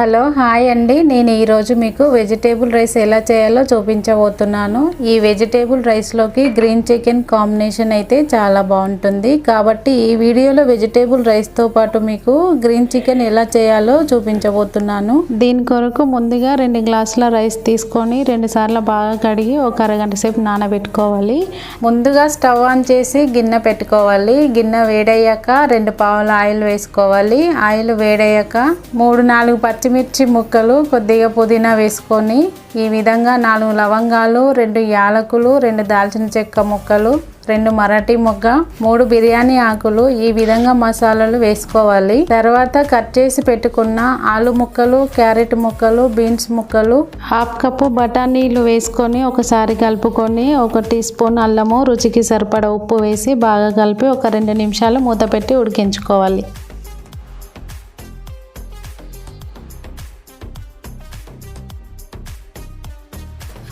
Hello hi అండి. నేను ఈరోజు మీకు వెజిటేబుల్ రైస్ ఎలా చేయాలో చూపించబోతున్నాను. ఈ వెజిటేబుల్ రైస్లోకి గ్రీన్ చికెన్ కాంబినేషన్ అయితే చాలా బాగుంటుంది. కాబట్టి ఈ వీడియోలో వెజిటేబుల్ రైస్తో పాటు మీకు గ్రీన్ చికెన్ ఎలా చేయాలో చూపించబోతున్నాను. దీని కొరకు ముందుగా రెండు గ్లాసుల రైస్ తీసుకొని రెండు సార్లు బాగా కడిగి ఒక అరగంట సేపు నానబెట్టుకోవాలి. ముందుగా స్టవ్ ఆన్ చేసి గిన్నె పెట్టుకోవాలి. గిన్నె వేడయ్యాక రెండు పావుల ఆయిల్ వేసుకోవాలి. ఆయిల్ వేడయ్యాక మూడు నాలుగు పచ్చిమిర్చి ముక్కలు కొద్దిగా పుదీనా వేసుకొని ఈ విధంగా నాలుగు లవంగాలు రెండు యాలకులు రెండు దాల్చిన చెక్క ముక్కలు రెండు మరాఠీ మొగ్గ మూడు బిర్యానీ ఆకులు ఈ విధంగా మసాలాలు వేసుకోవాలి. తర్వాత కట్ చేసి పెట్టుకున్న ఆలు ముక్కలు క్యారెట్ ముక్కలు బీన్స్ ముక్కలు హాఫ్ కప్పు బఠానీలు వేసుకొని ఒకసారి కలుపుకొని ఒక టీ స్పూన్ అల్లము రుచికి సరిపడ ఉప్పు వేసి బాగా కలిపి ఒక రెండు నిమిషాలు మూత పెట్టి ఉడికించుకోవాలి.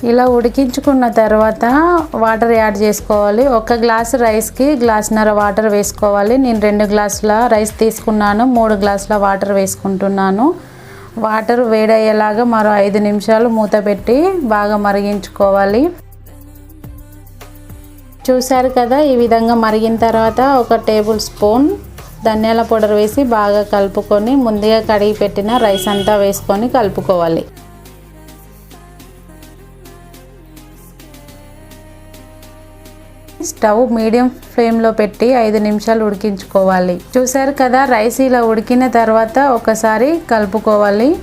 ఇలా ఉడికించుకున్న తర్వాత వాటర్ యాడ్ చేసుకోవాలి. ఒక గ్లాస్ రైస్కి గ్లాసున్నర వాటర్ వేసుకోవాలి. నేను రెండు గ్లాసుల రైస్ తీసుకున్నాను. మూడు గ్లాసుల వాటర్ వేసుకుంటున్నాను. వాటర్ వేడయ్యేలాగా మరో ఐదు నిమిషాలు మూత పెట్టి బాగా మరిగించుకోవాలి. చూశారు కదా ఈ విధంగా మరిగిన తర్వాత ఒక టేబుల్ స్పూన్ ధనియాల పౌడర్ వేసి బాగా కలుపుకొని ముందుగా కడిగి పెట్టిన రైస్ అంతా వేసుకొని కలుపుకోవాలి. స్టవ్ మీడియం ఫ్లేమ్లో పెట్టి ఐదు నిమిషాలు ఉడికించుకోవాలి. చూసారు కదా రైస్ ఇలా ఉడికిన తర్వాత ఒకసారి కలుపుకోవాలి.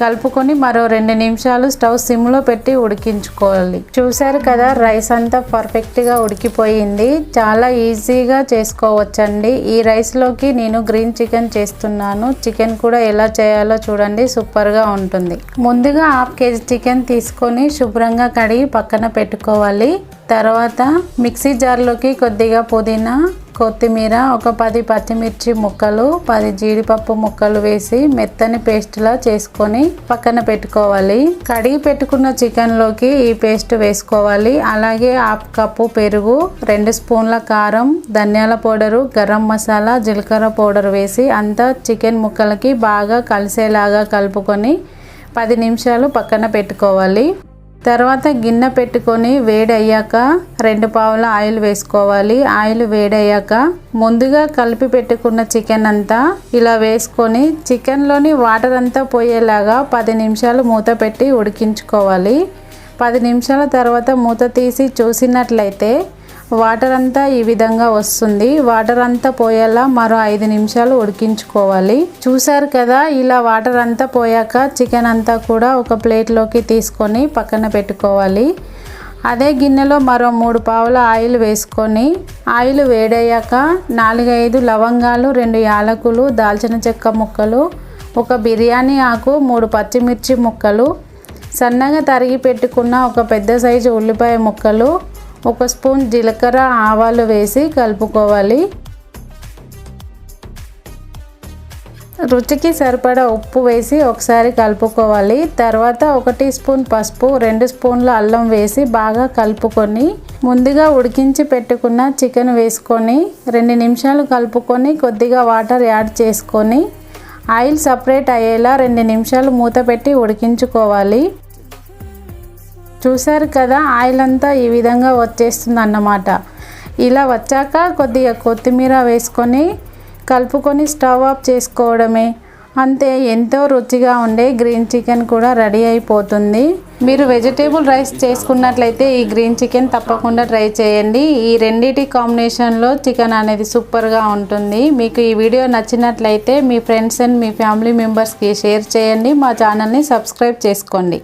కలుపుకొని మరో రెండు నిమిషాలు స్టవ్ సిమ్లో పెట్టి ఉడికించుకోవాలి. చూసారు కదా రైస్ అంతా పర్ఫెక్ట్గా ఉడికిపోయింది. చాలా ఈజీగా చేసుకోవచ్చండి. ఈ రైస్లోకి నేను గ్రీన్ చికెన్ చేస్తున్నాను. చికెన్ కూడా ఎలా చేయాలో చూడండి సూపర్గా ఉంటుంది. ముందుగా హాఫ్ కేజీ చికెన్ తీసుకొని శుభ్రంగా కడిగి పక్కన పెట్టుకోవాలి. తర్వాత మిక్సీ జార్లోకి కొద్దిగా పుదీనా కొత్తిమీర ఒక పది పచ్చిమిర్చి ముక్కలు పది జీడిపప్పు ముక్కలు వేసి మెత్తని పేస్ట్లా చేసుకొని పక్కన పెట్టుకోవాలి. కడిగి పెట్టుకున్న చికెన్లోకి ఈ పేస్ట్ వేసుకోవాలి. అలాగే హాఫ్ కప్పు పెరుగు రెండు స్పూన్ల కారం ధనియాల పౌడరు గరం మసాలా జీలకర్ర పౌడర్ వేసి అంతా చికెన్ ముక్కలకి బాగా కలిసేలాగా కలుపుకొని పది నిమిషాలు పక్కన పెట్టుకోవాలి. తర్వాత గిన్నె పెట్టుకొని వేడయ్యాక రెండు పావుల ఆయిల్ వేసుకోవాలి. ఆయిల్ వేడయ్యాక ముందుగా కలిపి పెట్టుకున్న చికెన్ అంతా ఇలా వేసుకొని చికెన్లోని వాటర్ అంతా పోయేలాగా పది నిమిషాలు మూత పెట్టి ఉడికించుకోవాలి. పది నిమిషాల తర్వాత మూత తీసి చూసినట్లయితే వాటర్ అంతా ఈ విధంగా వస్తుంది. వాటర్ అంతా పోయేలా మరో ఐదు నిమిషాలు ఉడికించుకోవాలి. చూసారు కదా ఇలా వాటర్ అంతా పోయాక చికెన్ అంతా కూడా ఒక ప్లేట్లోకి తీసుకొని పక్కన పెట్టుకోవాలి. అదే గిన్నెలో మరో మూడు పావుల ఆయిల్ వేసుకొని ఆయిల్ వేడయ్యాక నాలుగైదు లవంగాలు రెండు యాలకులు దాల్చిన చెక్క ముక్కలు ఒక బిర్యానీ ఆకు మూడు పచ్చిమిర్చి ముక్కలు సన్నగా తరిగి పెట్టుకున్న ఒక పెద్ద సైజు ఉల్లిపాయ ముక్కలు ఒక స్పూన్ జీలకర్ర ఆవాలు వేసి కలుపుకోవాలి. రుచికి సరిపడా ఉప్పు వేసి ఒకసారి కలుపుకోవాలి. తర్వాత ఒక టీ స్పూన్ పసుపు రెండు స్పూన్ల అల్లం వేసి బాగా కలుపుకొని ముందుగా ఉడికించి పెట్టుకున్న చికెన్ వేసుకొని రెండు నిమిషాలు కలుపుకొని కొద్దిగా వాటర్ యాడ్ చేసుకొని ఆయిల్ సపరేట్ అయ్యేలా రెండు నిమిషాలు మూత పెట్టి ఉడికించుకోవాలి. చూసారు కదా ఆయిల్ అంతా ఈ విధంగా వచ్చేస్తుంది అన్నమాట ఇలా వచ్చాక కొద్దిగా కొత్తిమీర వేసుకొని కలుపుకొని స్టవ్ ఆఫ్ చేసుకోవడమే. అంతే ఎంతో రుచిగా ఉండే గ్రీన్ చికెన్ కూడా రెడీ అయిపోతుంది. మీరు వెజిటేబుల్ రైస్ చేసుకున్నట్లయితే ఈ గ్రీన్ చికెన్ తప్పకుండా ట్రై చేయండి. ఈ రెండింటి కాంబినేషన్లో చికెన్ అనేది సూపర్గా ఉంటుంది. మీకు ఈ వీడియో నచ్చినట్లయితే మీ ఫ్రెండ్స్ అండ్ మీ ఫ్యామిలీ మెంబర్స్కి షేర్ చేయండి. మా ఛానల్ని సబ్స్క్రైబ్ చేసుకోండి.